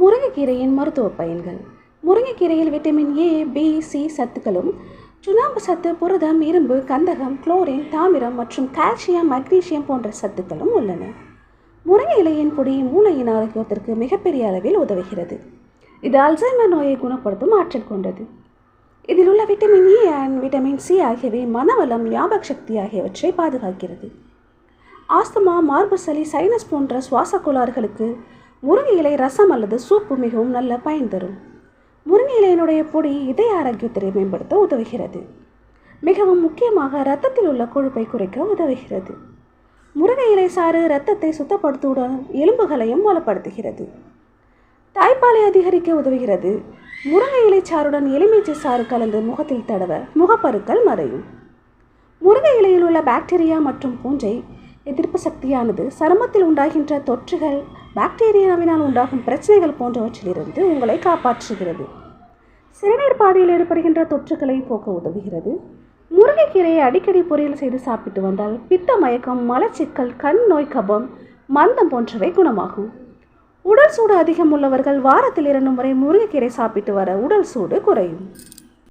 முருங்கைக்கீரையின் மருத்துவ பயன்கள் முருங்கைக்கீரையில் விட்டமின் ஏ பி சி சத்துக்களும் சுண்ணாம்பு சத்து புரதம் இரும்பு கந்தகம் குளோரின் தாமிரம் மற்றும் கால்சியம் மக்னீசியம் போன்ற சத்துக்களும் உள்ளன. முருங்கை இலையின் பொடி மூளையின் ஆரோக்கியத்திற்கு மிகப்பெரிய அளவில் உதவுகிறது. இது அல்சைமர் நோயை குணப்படுத்தும் ஆற்றல் கொண்டது. இதில் உள்ள vitamin E and vitamin C ஆகியவை மனவளம் ஞாபக சக்தி ஆகியவற்றை பாதுகாக்கிறது. ஆஸ்துமா மார்பு சளி சைனஸ் போன்ற சுவாச கோளாறுகளுக்கு முருங்கை இலை ரசம் அல்லது சூப்பு மிகவும் நல்ல பயன் தரும். முருங்கை இலையினுடைய பொடி இதய ஆரோக்கியத்தை மேம்படுத்த உதவுகிறது. மிகவும் முக்கியமாக இரத்தத்தில் உள்ள கொழுப்பை குறைக்க உதவுகிறது. முருங்கை இலை சாறு இரத்தத்தை சுத்தப்படுத்துவதுடன் எலும்புகளையும் வளப்படுத்துகிறது தாய்ப்பாலை அதிகரிக்க உதவுகிறது. முருங்கை இலை சாறுடன் எலுமிச்சை சாறு கலந்து முகத்தில் தடவ முகப்பருக்கள் மறையும். முருங்கை இலையில் உள்ள பாக்டீரியா மற்றும் பூஞ்சை எதிர்ப்பு சக்தியானது சருமத்தில் உண்டாகின்ற தொற்றுகள் பாக்டீரியாவினால் உண்டாகும் பிரச்சனைகள் போன்றவற்றிலிருந்து உங்களை காப்பாற்றுகிறது. சிறுநீர் பாதையில் ஏற்படுகின்ற தொற்றுகளை போக்க உதவுகிறது. முருங்கைக்கீரையை அடிக்கடி பொரியல் செய்து சாப்பிட்டு வந்தால் பித்த மயக்கம் மலச்சிக்கல் கண் நோய் கபம் மந்தம் போன்றவை குணமாகும். உடல் சூடு அதிகம் உள்ளவர்கள் வாரத்தில் இரண்டு முறை முருங்கைக்கீரை சாப்பிட்டு வர உடல் சூடு குறையும்.